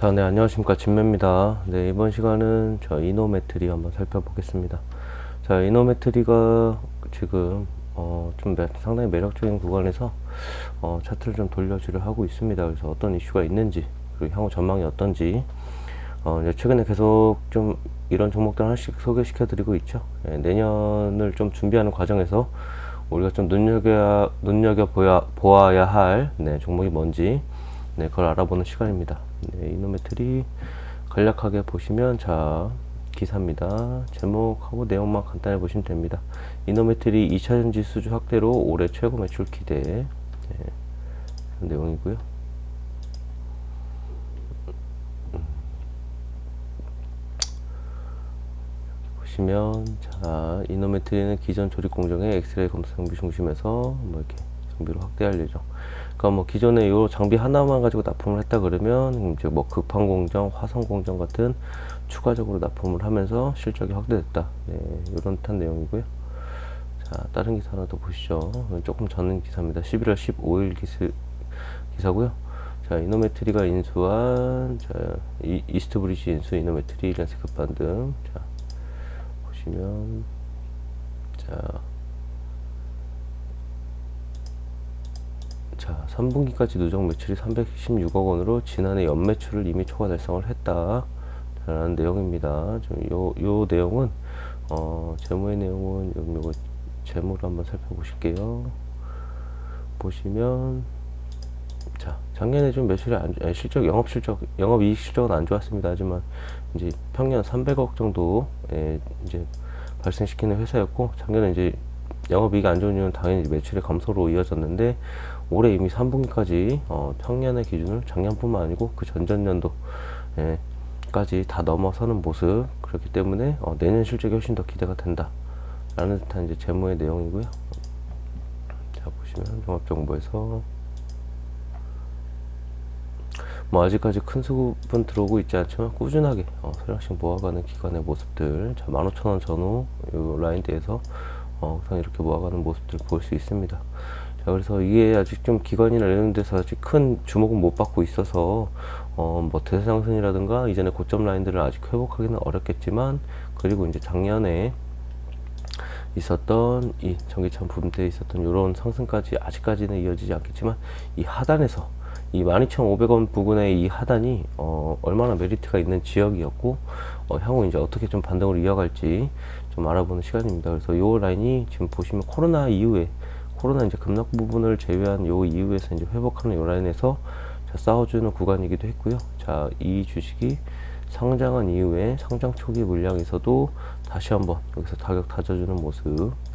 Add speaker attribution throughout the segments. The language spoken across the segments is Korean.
Speaker 1: 자, 네, 안녕하십니까. 진매입니다. 네, 이번 시간은 저 이노메트리 한번 살펴보겠습니다. 자, 이노메트리가 지금, 어, 좀 매- 상당히 매력적인 구간에서, 어, 차트를 좀 돌려주려 하고 있습니다. 그래서 어떤 이슈가 있는지, 그리고 향후 전망이 어떤지, 어, 이제 최근에 계속 좀 이런 종목들 하나씩 소개시켜 드리고 있죠. 예, 내년을 좀 준비하는 과정에서 우리가 좀 눈여겨, 눈여겨 보아야 할, 네, 종목이 뭔지, 네, 그걸 알아보는 시간입니다. 네, 이노메트리 간략하게 보시면, 자, 기사입니다. 제목하고 내용만 간단히 보시면 됩니다. 이노메트리 2차전 지 수주 확대로 올해 최고 매출 기대. 네, 내용이고요. 보시면 자 이노메트리는 기존 조립 공정의 엑스레이 검사 장비 중심에서 뭐 이렇게 장비로 확대할 예정. 그러니까 뭐 기존에 요 장비 하나만 가지고 납품을 했다 그러면 이제 뭐 급한 공정, 화성 공정 같은 추가적으로 납품을 하면서 실적이 확대됐다. 네, 이런 듯한 내용이고요. 자 다른 기사 하나 더 보시죠. 조금 전 기사입니다. 11월 15일 기스, 기사고요. 자 이노메트리가 인수한 자 이, 이스트브리지 인수 이노메트리 렌스급 반등. 자 보시면 자, 자 3분기까지 누적 매출이 316억 원으로 지난해 연매출을 이미 초과 달성을 했다. 라는 내용입니다. 좀 요, 요 내용은 어, 재무의 내용은 여기 요거 재무를 한번 살펴보실게요. 보시면 자 작년에 좀 매출이 안, 에, 실적 영업 실적 영업 이익 실적은 안 좋았습니다. 하지만 이제 평년 300억 정도 에, 이제 발생시키는 회사였고 작년에 이제 영업이익이 안 좋은 이유는 당연히 매출의 감소로 이어졌는데 올해 이미 3분기까지 어, 평년의 기준을 작년뿐만 아니고 그 전전년도 에, 까지 다 넘어서는 모습. 그렇기 때문에 어, 내년 실적이 훨씬 더 기대가 된다 라는 듯한 이제 재무의 내용이고요. 자 보시면 종합정보에서. 뭐 아직까지 큰 수급은 들어오고 있지 않지만 꾸준하게 어, 소량씩 모아가는 기관의 모습들 자 15,000원 전후 요 라인대에서 어, 우선 이렇게 모아가는 모습들 볼 수 있습니다 자 그래서 이게 아직 좀 기관이나 이런 데서 아직 큰 주목은 못 받고 있어서 어 뭐 대상승이라든가 이전에 고점 라인들을 아직 회복하기는 어렵겠지만 그리고 이제 작년에 있었던 이 전기차 부분대에 있었던 이런 상승까지 아직까지는 이어지지 않겠지만 이 하단에서 이 12,500원 부근의 이 하단이 어, 얼마나 메리트가 있는 지역이었고 어, 향후 이제 어떻게 좀 반등을 이어갈지 좀 알아보는 시간입니다. 그래서 이 라인이 지금 보시면 코로나 이후에 코로나 이제 급락 부분을 제외한 요 이후에서 이제 회복하는 요 라인에서 자, 싸워주는 구간이기도 했고요. 자, 이 주식이 상장한 이후에 상장 초기 물량에서도 다시 한번 여기서 타격 다져주는 모습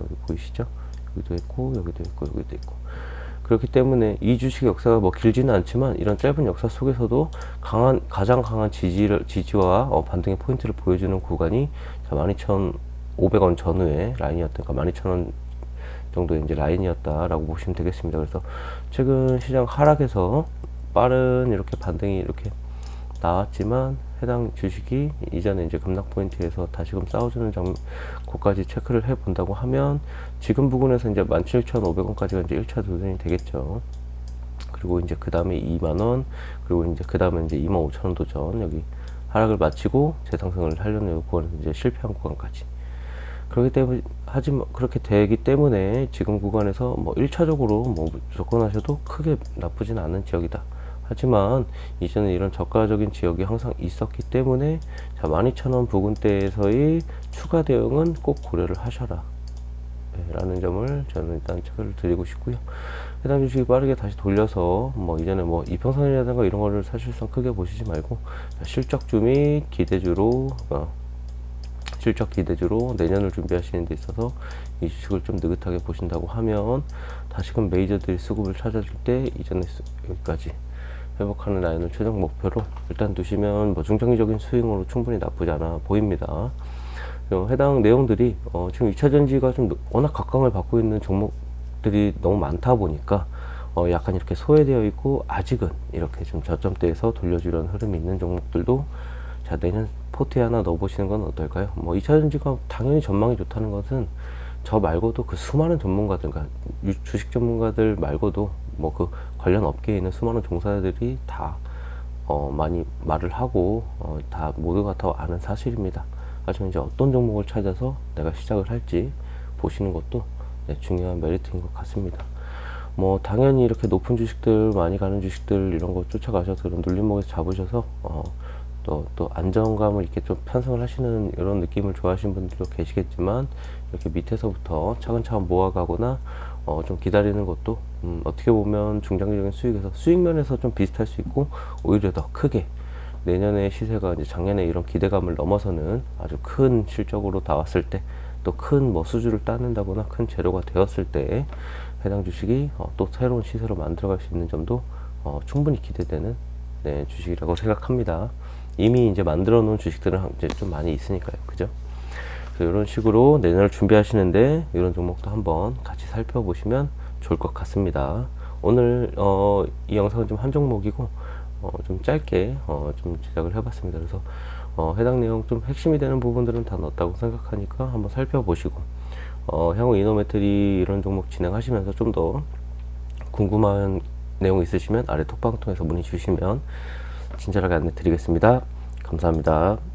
Speaker 1: 여기 보이시죠? 여기도 있고 여기도 있고 여기도 있고 그렇기 때문에 이 주식 역사가 뭐 길지는 않지만 이런 짧은 역사 속에서도 강한 가장 강한 지지를 지지와 어, 반등의 포인트를 보여주는 구간이 자 12,500원 전후의 라인이었던 그러니까 12,000원 정도의 이제 라인이었다라고 보시면 되겠습니다. 그래서 최근 시장 하락에서 빠른 이렇게 반등이 이렇게 나왔지만 해당 주식이 이전에 이제 급락 포인트에서 다시금 싸워주는 점, 곳까지 체크를 해 본다고 하면 지금 부근에서 이제 17,500원까지가 이제 1차 도전이 되겠죠. 그리고 이제 그 다음에 2만원, 그리고 이제 그 다음에 이제 25,000원 도전, 여기 하락을 마치고 재상승을 하려는 요구는 이제 실패한 구간까지. 그렇기 때문에, 하지만 그렇게 되기 때문에 지금 구간에서 뭐 1차적으로 뭐 무조건 하셔도 크게 나쁘진 않은 지역이다. 하지만 이전에 이런 저가적인 지역이 항상 있었기 때문에 자 12,000원 부근대에서의 추가 대응은 꼭 고려를 하셔라 네, 라는 점을 저는 일단 체크를 드리고 싶고요 해당 주식이 빠르게 다시 돌려서 뭐 이전에 뭐 이평선이라든가 이런 거를 사실상 크게 보시지 말고 실적주 및 기대주로 어, 실적 기대주로 내년을 준비하시는 데 있어서 이 주식을 좀 느긋하게 보신다고 하면 다시금 메이저들이 수급을 찾아줄 때 이전에 수, 여기까지 회복하는 라인을 최종 목표로 일단 두시면 뭐 중장기적인 스윙으로 충분히 나쁘지 않아 보입니다. 어, 해당 내용들이 어, 지금 2차 전지가 좀 워낙 각광을 받고 있는 종목들이 너무 많다 보니까 어, 약간 이렇게 소외되어 있고 아직은 이렇게 좀 저점대에서 돌려주려는 흐름이 있는 종목들도 자 내년 포트에 하나 넣어보시는 건 어떨까요? 뭐 2차 전지가 당연히 전망이 좋다는 것은 저 말고도 그 수많은 전문가들, 그러니까 주식 전문가들 말고도 뭐 그 관련 업계에 있는 수많은 종사자들이 다 어, 많이 말을 하고 어, 다 모두가 다 아는 사실입니다. 하지만 이제 어떤 종목을 찾아서 내가 시작을 할지 보시는 것도 네, 중요한 메리트인 것 같습니다. 뭐 당연히 이렇게 높은 주식들 많이 가는 주식들 이런 거 쫓아가셔서 그런 눌림목에서 잡으셔서 어, 또, 또 안정감을 이렇게 좀 편성을 하시는 이런 느낌을 좋아하시는 분들도 계시겠지만 이렇게 밑에서부터 차근차근 모아가거나 어, 좀 기다리는 것도 음, 어떻게 보면 중장기적인 수익에서 수익 면에서 좀 비슷할 수 있고 오히려 더 크게 내년의 시세가 이제 작년에 이런 기대감을 넘어서는 아주 큰 실적으로 나왔을 때 또 큰 뭐 수주를 따낸다거나 큰 재료가 되었을 때 해당 주식이 어, 또 새로운 시세로 만들어갈 수 있는 점도 어, 충분히 기대되는 네, 주식이라고 생각합니다. 이미 이제 만들어 놓은 주식들은 한- 이제 좀 많이 있으니까요. 그죠? 그래서 이런 식으로 내년을 준비하시는데 이런 종목도 한번 같이 살펴보시면 좋을 것 같습니다. 오늘 어, 이 영상은 좀 한 종목이고 어, 좀 짧게 어, 좀 제작을 해봤습니다. 그래서 어, 해당 내용 좀 핵심이 되는 부분들은 다 넣었다고 생각하니까 한번 살펴보시고 어, 향후 이노메트리 이런 종목 진행하시면서 좀 더 궁금한 내용 있으시면 아래 톡방 통해서 문의 주시면 친절하게 안내 드리겠습니다. 감사합니다.